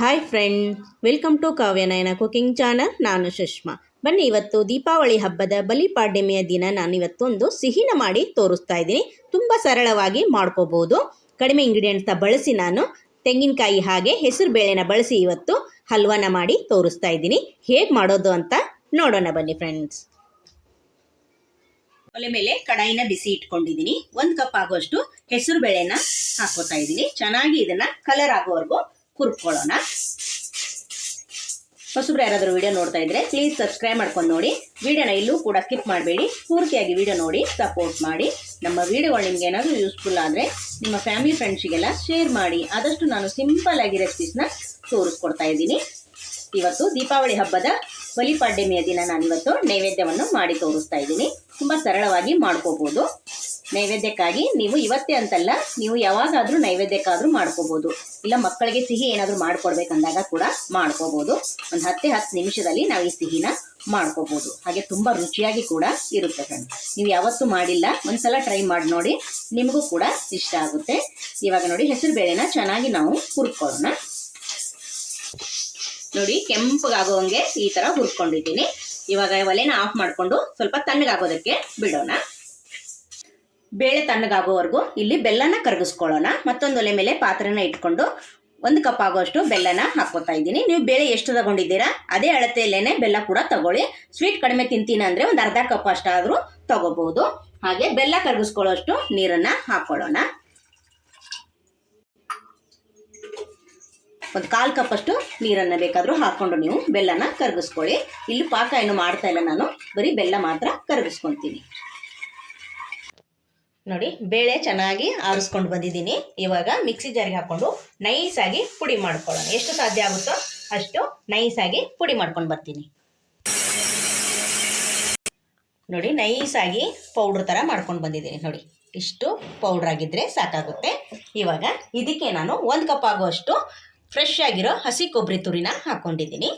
Hi friend welcome to Kavyanayana cooking channel ನಾನು ಸುಷ್ಮಾ ಬನ್ನಿ, ಇವತ್ತು ದೀಪಾವಳಿ ಹಬ್ಬದ ಬಲಿಪಾಡ್ಯಮಿಯ ದಿನ ನಾನು ಇವತ್ತೊಂದು ಸಿಹಿನ ಮಾಡಿ ತೋರಿಸ್ತಾ ಇದ್ದೀನಿ. ತುಂಬ ಸರಳವಾಗಿ ಮಾಡ್ಕೋಬೋದು. ಕಡಿಮೆ ಇಂಗ್ರೀಡಿಯೆಂಟ್ಸ್ನ ಬಳಸಿ ನಾನು ತೆಂಗಿನಕಾಯಿ ಹಾಗೆ ಹೆಸರು ಬೇಳೆನ ಬಳಸಿ ಇವತ್ತು ಹಲ್ವಾನ ಮಾಡಿ ತೋರಿಸ್ತಾ ಇದ್ದೀನಿ. ಹೇಗೆ ಮಾಡೋದು ಅಂತ ನೋಡೋಣ ಬನ್ನಿ ಫ್ರೆಂಡ್ಸ್ ಒಲೆ ಮೇಲೆ ಕಡಾಯಿನ ಬಿಸಿ ಇಟ್ಕೊಂಡಿದ್ದೀನಿ. ಒಂದು ಕಪ್ ಆಗೋಷ್ಟು ಹೆಸರು ಬೇಳೆನ ಹಾಕೋತಾ ಇದ್ದೀನಿ. ಚೆನ್ನಾಗಿ ಇದನ್ನ ಕಲರ್ ಆಗೋವರೆಗೂ ಹುರ್ಕೊಳ್ಳೋಣ ಹೊಸಬ್ರು ಯಾರಾದರೂ ವಿಡಿಯೋ ನೋಡ್ತಾ ಇದ್ರೆ ಪ್ಲೀಸ್ ಸಬ್ಸ್ಕ್ರೈಬ್ ಮಾಡ್ಕೊಂಡು ನೋಡಿ. ವಿಡಿಯೋನ ಇಲ್ಲೂ ಕೂಡ ಸ್ಕಿಪ್ ಮಾಡಬೇಡಿ. ಪೂರ್ತಿಯಾಗಿ ವಿಡಿಯೋ ನೋಡಿ ಸಪೋರ್ಟ್ ಮಾಡಿ. ನಮ್ಮ ವಿಡಿಯೋಗಳು ನಿಮ್ಗೆ ಏನಾದರೂ ಯೂಸ್ಫುಲ್ ಆದರೆ ನಿಮ್ಮ ಫ್ಯಾಮಿಲಿ ಫ್ರೆಂಡ್ಸಿಗೆಲ್ಲ ಶೇರ್ ಮಾಡಿ. ಆದಷ್ಟು ನಾನು ಸಿಂಪಲ್ ಆಗಿ ರೆಸಿಪೀಸ್ನ ತೋರಿಸ್ಕೊಡ್ತಾ ಇದ್ದೀನಿ. ಇವತ್ತು ದೀಪಾವಳಿ ಹಬ್ಬದ ಬಲಿಪಾಡ್ಯಮಿಯ ದಿನ ನಾನಿವತ್ತು ನೈವೇದ್ಯವನ್ನು ಮಾಡಿ ತೋರಿಸ್ತಾ ಇದ್ದೀನಿ. ತುಂಬ ಸರಳವಾಗಿ ಮಾಡ್ಕೋಬೋದು. ನೈವೇದ್ಯಕ್ಕಾಗಿ ನೀವು ಇವತ್ತೇ ಅಂತಲ್ಲ, ನೀವು ಯಾವಾಗಾದರೂ ನೈವೇದ್ಯಕ್ಕಾದ್ರೂ ಮಾಡ್ಕೋಬಹುದು ಇಲ್ಲ ಮಕ್ಕಳಿಗೆ ಸಿಹಿ ಏನಾದರೂ ಮಾಡ್ಕೊಡ್ಬೇಕಂದಾಗ ಕೂಡ ಮಾಡ್ಕೋಬಹುದು ಒಂದ್ ಹತ್ತೆ ಹತ್ತು ನಿಮಿಷದಲ್ಲಿ ನಾವು ಈ ಸಿಹಿನ ಮಾಡ್ಕೋಬಹುದು ಹಾಗೆ ತುಂಬಾ ರುಚಿಯಾಗಿ ಕೂಡ ಇರುತ್ತೆ ಫ್ರೆಂಡ್ ನೀವು ಯಾವತ್ತೂ ಮಾಡಿಲ್ಲ, ಒಂದ್ಸಲ ಟ್ರೈ ಮಾಡಿ ನೋಡಿ, ನಿಮಗೂ ಕೂಡ ಇಷ್ಟ ಆಗುತ್ತೆ. ಇವಾಗ ನೋಡಿ, ಹೆಸರು ಬೇಳೆನ ಚೆನ್ನಾಗಿ ನಾವು ಹುರ್ಕೊಳ್ಳೋಣ. ನೋಡಿ ಕೆಂಪಗಾಗೋಂಗೆ ಈ ತರ ಹುರ್ಕೊಂಡಿದ್ದೀನಿ. ಇವಾಗ ಒಲೆನ ಆಫ್ ಮಾಡ್ಕೊಂಡು ಸ್ವಲ್ಪ ತಣ್ಣಗಾಗೋದಕ್ಕೆ ಬಿಡೋಣ. ಬೇಳೆ ತಣ್ಣಗಾಗೋವರೆಗೂ ಇಲ್ಲಿ ಬೆಲ್ಲನ ಕರಗಿಸ್ಕೊಳ್ಳೋಣ. ಮತ್ತೊಂದು ಒಲೆ ಮೇಲೆ ಪಾತ್ರೆನ ಇಟ್ಕೊಂಡು ಒಂದು ಕಪ್ ಆಗುವಷ್ಟು ಬೆಲ್ಲನ ಹಾಕೋತಾ ಇದ್ದೀನಿ. ನೀವು ಬೇಳೆ ಎಷ್ಟು ತಗೊಂಡಿದ್ದೀರಾ, ಅದೇ ಅಳತೆಯಲ್ಲೇನೆ ಬೆಲ್ಲ ಕೂಡ ತಗೊಳ್ಳಿ. ಸ್ವೀಟ್ ಕಡಿಮೆ ತಿಂತೀನಿ ಅಂದ್ರೆ ಒಂದು ಅರ್ಧ ಕಪ್ ಅಷ್ಟಾದರೂ ತಗೋಬಹುದು. ಹಾಗೆ ಬೆಲ್ಲ ಕರಗಿಸ್ಕೊಳ್ಳೋಷ್ಟು ನೀರನ್ನ ಹಾಕೊಳ್ಳೋಣ. ಒಂದು ಕಾಲು ಕಪ್ಪಷ್ಟು ನೀರನ್ನು ಬೇಕಾದರೂ ಹಾಕ್ಕೊಂಡು ನೀವು ಬೆಲ್ಲನ ಕರಗಿಸ್ಕೊಳ್ಳಿ. ಇಲ್ಲಿ ಪಾಕ ಏನು ಮಾಡ್ತಾ ಇಲ್ಲ ನಾನು, ಬರೀ ಬೆಲ್ಲ ಮಾತ್ರ ಕರಗಿಸ್ಕೊತೀನಿ. ನೋಡಿ, ಬೇಳೆ ಚೆನ್ನಾಗಿ ಆರಿಸ್ಕೊಂಡು ಬಂದಿದ್ದೀನಿ. ಇವಾಗ ಮಿಕ್ಸಿ ಜಾರಿಗೆ ಹಾಕ್ಕೊಂಡು ನೈಸಾಗಿ ಪುಡಿ ಮಾಡ್ಕೊಳ್ಳೋಣ. ಎಷ್ಟು ಸಾಧ್ಯ ಆಗುತ್ತೋ ಅಷ್ಟು ನೈಸಾಗಿ ಪುಡಿ ಮಾಡ್ಕೊಂಡು ಬರ್ತೀನಿ. ನೋಡಿ, ನೈಸಾಗಿ ಪೌಡ್ರ್ ಥರ ಮಾಡ್ಕೊಂಡು ಬಂದಿದ್ದೀನಿ. ನೋಡಿ, ಇಷ್ಟು ಪೌಡ್ರ್ ಆಗಿದ್ದರೆ ಸಾಕಾಗುತ್ತೆ. ಇವಾಗ ಇದಕ್ಕೆ ನಾನು ಒಂದು ಕಪ್ ಆಗುವಷ್ಟು ಫ್ರೆಶ್ ಆಗಿರೋ ಹಸಿ ಕೊಬ್ಬರಿ ತುರಿನ ಹಾಕ್ಕೊಂಡಿದ್ದೀನಿ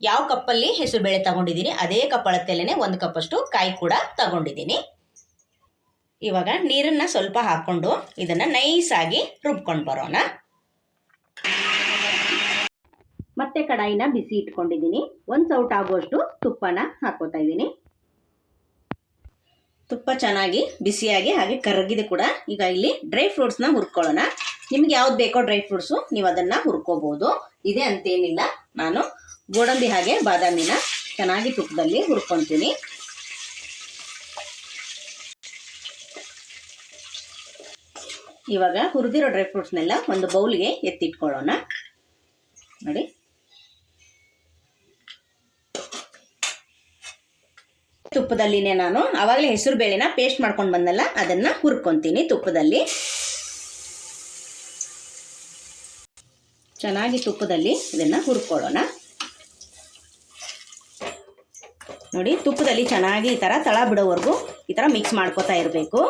ಯಾವ ಕಪ್ಪಲ್ಲಿ ಹೆಸರು ಬೇಳೆ ತಗೊಂಡಿದ್ದೀನಿ, ಅದೇ ಕಪ್ ಅಳತೆಯಲ್ಲೇ ಒಂದು ಕಪ್ಪಷ್ಟು ಕಾಯಿ ಕೂಡ ತಗೊಂಡಿದ್ದೀನಿ. ಇವಾಗ ನೀರನ್ನ ಸ್ವಲ್ಪ ಹಾಕ್ಕೊಂಡು ಇದನ್ನ ನೈಸಾಗಿ ರುಬ್ಕೊಂಡು ಬರೋಣ. ಮತ್ತೆ ಕಡಾಯಿನ ಬಿಸಿ ಇಟ್ಕೊಂಡಿದ್ದೀನಿ. ಒಂದು ಸೌಟ್ ಆಗುವಷ್ಟು ತುಪ್ಪನ ಹಾಕೋತಾ ಇದ್ದೀನಿ. ತುಪ್ಪ ಚೆನ್ನಾಗಿ ಬಿಸಿಯಾಗಿ ಹಾಗೆ ಕರಗಿದೆ ಕೂಡ. ಈಗ ಇಲ್ಲಿ ಡ್ರೈ ಫ್ರೂಟ್ಸ್ನ ಹುರ್ಕೊಳ್ಳೋಣ. ನಿಮ್ಗೆ ಯಾವ್ದು ಬೇಕೋ ಡ್ರೈ ಫ್ರೂಟ್ಸು ನೀವು ಅದನ್ನು ಹುರ್ಕೋಬೋದು. ಇದೆ ಅಂತೇನಿಲ್ಲ. ನಾನು ಗೋಡಂಬಿ ಹಾಗೆ ಬಾದಾಮಿನ ಚೆನ್ನಾಗಿ ತುಪ್ಪದಲ್ಲಿ ಹುರ್ಕೊತೀನಿ. ಇವಾಗ ಹುರಿದಿರೋ ಡ್ರೈ ಫ್ರೂಟ್ಸ್ನೆಲ್ಲ ಒಂದು ಬೌಲ್ಗೆ ಎತ್ತಿಟ್ಕೊಳ್ಳೋಣ. ನೋಡಿ. ತುಪ್ಪದಲ್ಲಿನೇ ನಾನು ಆವಾಗಲೇ ಹೆಸರು ಬೇಳೆನ ಪೇಸ್ಟ್ ಮಾಡ್ಕೊಂಡು ಬಂದಲ್ಲ, ಅದನ್ನು ಹುರ್ಕೊತೀನಿ ತುಪ್ಪದಲ್ಲಿ. ಚೆನ್ನಾಗಿ ತುಪ್ಪದಲ್ಲಿ ಇದನ್ನು ಹುರ್ಕೊಳ್ಳೋಣ. ನೋಡಿ, ತುಪ್ಪದಲ್ಲಿ ಚೆನ್ನಾಗಿ ಈ ಥರ ತಳ ಬಿಡೋವರೆಗೂ ಈ ಥರ ಮಿಕ್ಸ್ ಮಾಡ್ಕೋತಾ ಇರಬೇಕು.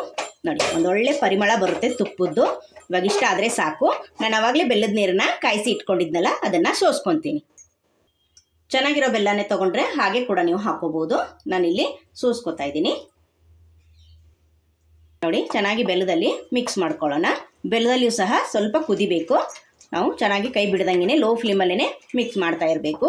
ನೋಡಿ ಒಂದೊಳ್ಳೆ ಪರಿಮಳ ಬರುತ್ತೆ ತುಪ್ಪದ್ದು. ಇವಾಗ ಇಷ್ಟ ಆದರೆ ಸಾಕು. ನಾನು ಆವಾಗಲೇ ಬೆಲ್ಲದ ನೀರನ್ನ ಕಾಯಿಸಿ ಇಟ್ಕೊಂಡಿದ್ನಲ್ಲ, ಅದನ್ನು ಸೋಸ್ಕೊತೀನಿ. ಚೆನ್ನಾಗಿರೋ ಬೆಲ್ಲನೇ ತೊಗೊಂಡ್ರೆ ಹಾಗೆ ಕೂಡ ನೀವು ಹಾಕೋಬೋದು. ನಾನಿಲ್ಲಿ ಸೋಸ್ಕೊತಾ ಇದ್ದೀನಿ. ನೋಡಿ, ಚೆನ್ನಾಗಿ ಬೆಲ್ಲದಲ್ಲಿ ಮಿಕ್ಸ್ ಮಾಡ್ಕೊಳ್ಳೋಣ. ಬೆಲ್ಲದಲ್ಲಿಯೂ ಸಹ ಸ್ವಲ್ಪ ಕುದಿಬೇಕು. ನಾವು ಚೆನ್ನಾಗಿ ಕೈ ಬಿಡ್ದಂಗೆ ಲೋ ಫ್ಲೇಮಲ್ಲೇ ಮಿಕ್ಸ್ ಮಾಡ್ತಾ ಇರಬೇಕು.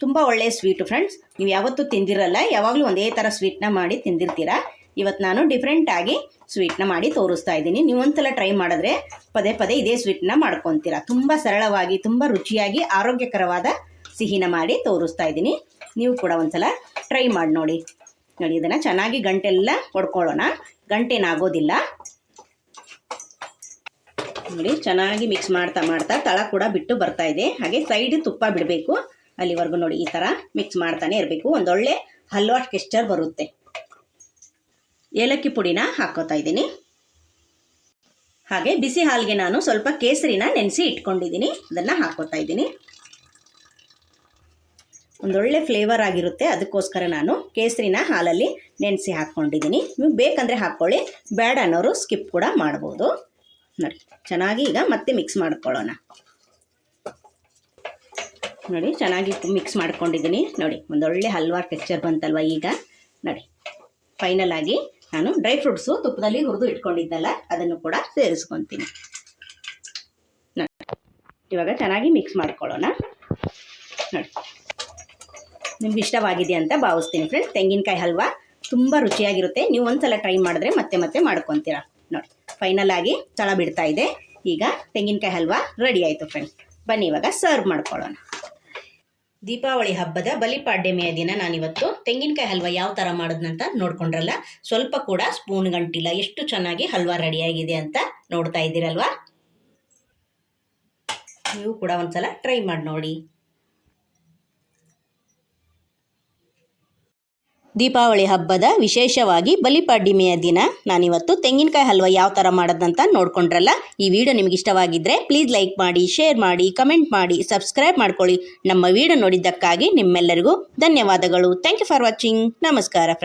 ತುಂಬ ಒಳ್ಳೆಯ ಸ್ವೀಟು ಫ್ರೆಂಡ್ಸ್ ನೀವು ಯಾವತ್ತೂ ತಿಂದಿರಲ್ಲ, ಯಾವಾಗಲೂ ಒಂದೇ ಥರ ಸ್ವೀಟ್ನ ಮಾಡಿ ತಿಂದಿರ್ತೀರಾ? ಇವತ್ತು ನಾನು ಡಿಫ್ರೆಂಟಾಗಿ ಸ್ವೀಟ್ನ ಮಾಡಿ ತೋರಿಸ್ತಾ ಇದ್ದೀನಿ. ನೀವು ಒಂದ್ಸಲ ಟ್ರೈ ಮಾಡಿದ್ರೆ ಪದೇ ಪದೇ ಇದೇ ಸ್ವೀಟ್ನ ಮಾಡ್ಕೊತೀರ. ತುಂಬ ಸರಳವಾಗಿ, ತುಂಬ ರುಚಿಯಾಗಿ, ಆರೋಗ್ಯಕರವಾದ ಸಿಹಿನ ಮಾಡಿ ತೋರಿಸ್ತಾ ಇದ್ದೀನಿ. ನೀವು ಕೂಡ ಒಂದ್ಸಲ ಟ್ರೈ ಮಾಡಿ ನೋಡಿ. ನೋಡಿ, ಇದನ್ನು ಚೆನ್ನಾಗಿ ಗಂಟೆಲ್ಲ ಹೊಡ್ಕೊಳ್ಳೋಣ ಗಂಟೆನಾಗೋದಿಲ್ಲ. ನೋಡಿ, ಚೆನ್ನಾಗಿ ಮಿಕ್ಸ್ ಮಾಡ್ತಾ ಮಾಡ್ತಾ ತಳ ಕೂಡ ಬಿಟ್ಟು ಬರ್ತಾ ಇದೆ. ಹಾಗೆ ಸೈಡ್ ತುಪ್ಪ ಬಿಡಬೇಕು. ಅಲ್ಲಿವರೆಗೂ ನೋಡಿ, ಈ ಥರ ಮಿಕ್ಸ್ ಮಾಡ್ತಾನೆ ಇರಬೇಕು. ಒಂದೊಳ್ಳೆ ಹಲ್ವಾ ಟೆಕ್ಸ್ಚರ್ ಬರುತ್ತೆ. ಏಲಕ್ಕಿ ಪುಡಿನ ಹಾಕೋತಾ ಇದ್ದೀನಿ. ಹಾಗೆ ಬಿಸಿ ಹಾಲಿಗೆ ನಾನು ಸ್ವಲ್ಪ ಕೇಸರಿನ ನೆನೆಸಿ ಇಟ್ಕೊಂಡಿದ್ದೀನಿ. ಅದನ್ನು ಹಾಕೋತಾ ಇದ್ದೀನಿ. ಒಂದೊಳ್ಳೆ ಫ್ಲೇವರ್ ಆಗಿರುತ್ತೆ. ಅದಕ್ಕೋಸ್ಕರ ನಾನು ಕೇಸರಿನ ಹಾಲಲ್ಲಿ ನೆನೆಸಿ ಹಾಕ್ಕೊಂಡಿದ್ದೀನಿ. ನೀವು ಬೇಕಂದರೆ ಹಾಕ್ಕೊಳ್ಳಿ. ಬೇಡ ಅನ್ನೋರು ಸ್ಕಿಪ್ ಕೂಡ ಮಾಡ್ಬೋದು. ನೋಡಿ, ಚೆನ್ನಾಗಿ ಈಗ ಮತ್ತೆ ಮಿಕ್ಸ್ ಮಾಡ್ಕೊಳ್ಳೋಣ. ನೋಡಿ, ಚೆನ್ನಾಗಿ ಮಿಕ್ಸ್ ಮಾಡ್ಕೊಂಡಿದ್ದೀನಿ. ನೋಡಿ, ಒಂದೊಳ್ಳೆ ಹಲ್ವಾ ಟೆಕ್ಸ್ಚರ್ ಬಂತಲ್ವ ಈಗ. ನೋಡಿ ಫೈನಲ್ ಆಗಿ ನಾನು ಡ್ರೈ ಫ್ರೂಟ್ಸು ತುಪ್ಪದಲ್ಲಿ ಹುರಿದು ಇಟ್ಕೊಂಡಿದ್ದಲ್ಲ, ಅದನ್ನು ಕೂಡ ಸೇರಿಸ್ಕೊತೀನಿ. ಇವಾಗ ಚೆನ್ನಾಗಿ ಮಿಕ್ಸ್ ಮಾಡ್ಕೊಳ್ಳೋಣ. ನೋಡಿ, ನಿಮ್ಗೆ ಇಷ್ಟವಾಗಿದೆ ಅಂತ ಭಾವಿಸ್ತೀನಿ ಫ್ರೆಂಡ್ಸ್ ತೆಂಗಿನಕಾಯಿ ಹಲ್ವಾ ತುಂಬ ರುಚಿಯಾಗಿರುತ್ತೆ. ನೀವು ಒಂದ್ಸಲ ಟ್ರೈ ಮಾಡಿದ್ರೆ ಮತ್ತೆ ಮತ್ತೆ ಮಾಡ್ಕೊತೀರಾ. ನೋಡಿ ಫೈನಲ್ ಆಗಿ ತಳ ಬಿಡ್ತಾ ಇದೆ. ಈಗ ತೆಂಗಿನಕಾಯಿ ಹಲ್ವಾ ರೆಡಿ ಆಯಿತು ಫ್ರೆಂಡ್ಸ್ ಬನ್ನಿ, ಇವಾಗ ಸರ್ವ್ ಮಾಡ್ಕೊಳ್ಳೋಣ. ದೀಪಾವಳಿ ಹಬ್ಬದ ಬಲಿಪಾಡ್ಯಮಿಯ ದಿನ ನಾನಿವತ್ತು. ತೆಂಗಿನಕಾಯಿ ಹಲ್ವಾ ಯಾವ ಥರ ಮಾಡೋದಂತ ನೋಡ್ಕೊಂಡ್ರಲ್ಲ, ಸ್ವಲ್ಪ ಕೂಡ ಸ್ಪೂನ್ ಗಂಟಿಲ್ಲ ಎಷ್ಟು ಚೆನ್ನಾಗಿ ಹಲ್ವಾ ರೆಡಿಯಾಗಿದೆ ಅಂತ ನೋಡ್ತಾ ಇದ್ದೀರಲ್ವಾ? ನೀವು ಕೂಡ ಒಂದ್ಸಲ ಟ್ರೈ ಮಾಡಿ ನೋಡಿ. ದೀಪಾವಳಿ ಹಬ್ಬದ ವಿಶೇಷವಾಗಿ ಬಲಿಪಾಡ್ಯಮಿಯ ದಿನ. ನಾನಿವತ್ತು ತೆಂಗಿನಕಾಯಿ ಹಲ್ವಾ ಯಾವ ಥರ ಮಾಡೋದಂತ ನೋಡ್ಕೊಂಡ್ರಲ್ಲ, ಈ ವಿಡಿಯೋ ನಿಮಗೆ ಇಷ್ಟವಾಗಿದ್ದರೆ ಪ್ಲೀಸ್ ಲೈಕ್ ಮಾಡಿ ಶೇರ್ ಮಾಡಿ ಕಮೆಂಟ್ ಮಾಡಿ ಸಬ್ಸ್ಕ್ರೈಬ್ ಮಾಡ್ಕೊಳ್ಳಿ. ನಮ್ಮ ವಿಡಿಯೋ ನೋಡಿದ್ದಕ್ಕಾಗಿ ನಿಮ್ಮೆಲ್ಲರಿಗೂ ಧನ್ಯವಾದಗಳು. ಥ್ಯಾಂಕ್ ಯು ಫಾರ್ ವಾಚಿಂಗ್ ನಮಸ್ಕಾರ ಫ್ರೆಂಡ್